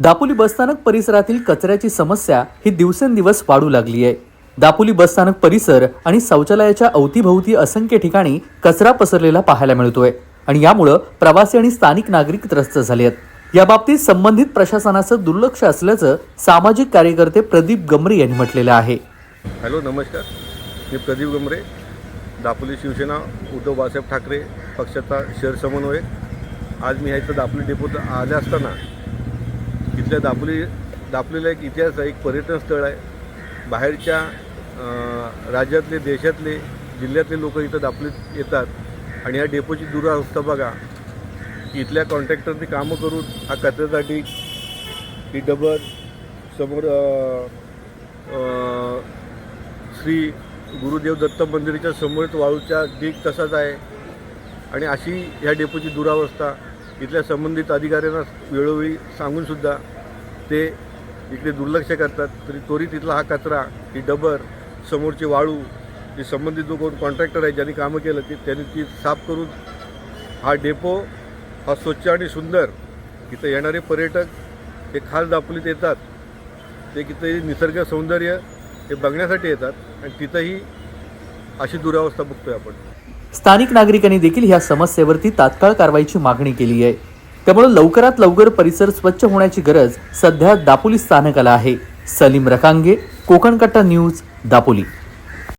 दापोली बसस्थानक परिसरातील कचऱ्याची समस्या ही दिवसेंदिवस वाढू लागली आहे. दापोली बसस्थानक परिसर आणि शौचालयाच्या अवतीभोवती असंख्य ठिकाणी कचरा पसरलेला पाहायला मिळतोय आणि यामुळं प्रवासी आणि स्थानिक नागरिक त्रस्त झाले आहेत. याबाबतीत संबंधित प्रशासनाचं दुर्लक्ष असल्याचं सामाजिक कार्यकर्ते प्रदीप गमरे यांनी म्हटलेलं आहे. हॅलो नमस्कार. मी प्रदीप गमरे दापोली शिवसेना उद्धव बाळासाहेब ठाकरे पक्षाचा शहर समन्वयक. आज मी ह्या इथं दापोली डेपोत आले असताना इथल्या दापोली दापोलीला एक इतिहास आहे एक पर्यटन स्थळ आहे. बाहेरच्या राज्यातले देशातले जिल्ह्यातले लोक इथं दापोलीत येतात. आणि या डेपोची दुरावस्था बघा. की इथल्या कॉन्ट्रॅक्टरने कामं करून हा कचऱ्यासाठी ही डबर समोर श्री गुरुदेव दत्त मंदिराच्या समोरच वाळूच्या डीग तसाच आहे. आणि अशी ह्या डेपोची दुरावस्था इथल्या संबंधित अधिकाऱ्यांना वेळोवेळी सांगूनसुद्धा ते इकडे दुर्लक्ष करतात तरी तोरी तिथला हा कचरा ही डबर समोरची वाळू जे संबंधित जो कोण कॉन्ट्रॅक्टर आहे ज्यांनी कामं केलं ते त्यांनी ती साफ करून हा डेपो हा स्वच्छ आणि सुंदर इथं येणारे पर्यटक हे खास दापोलीत येतात. ते तिथंही निसर्ग सौंदर्य हे बघण्यासाठी येतात आणि तिथंही अशी दुरावस्था बघतोय आपण. स्थानिक नागरिकांनी देखील ह्या समस्येवरती तात्काळ कारवाईची मागणी केली आहे. त्यामुळे लवकरात लवकर परिसर स्वच्छ होण्याची गरज सध्या दापोली स्थानकाला आहे. सलीम रकांगे कोकणकट्टा न्यूज दापोली.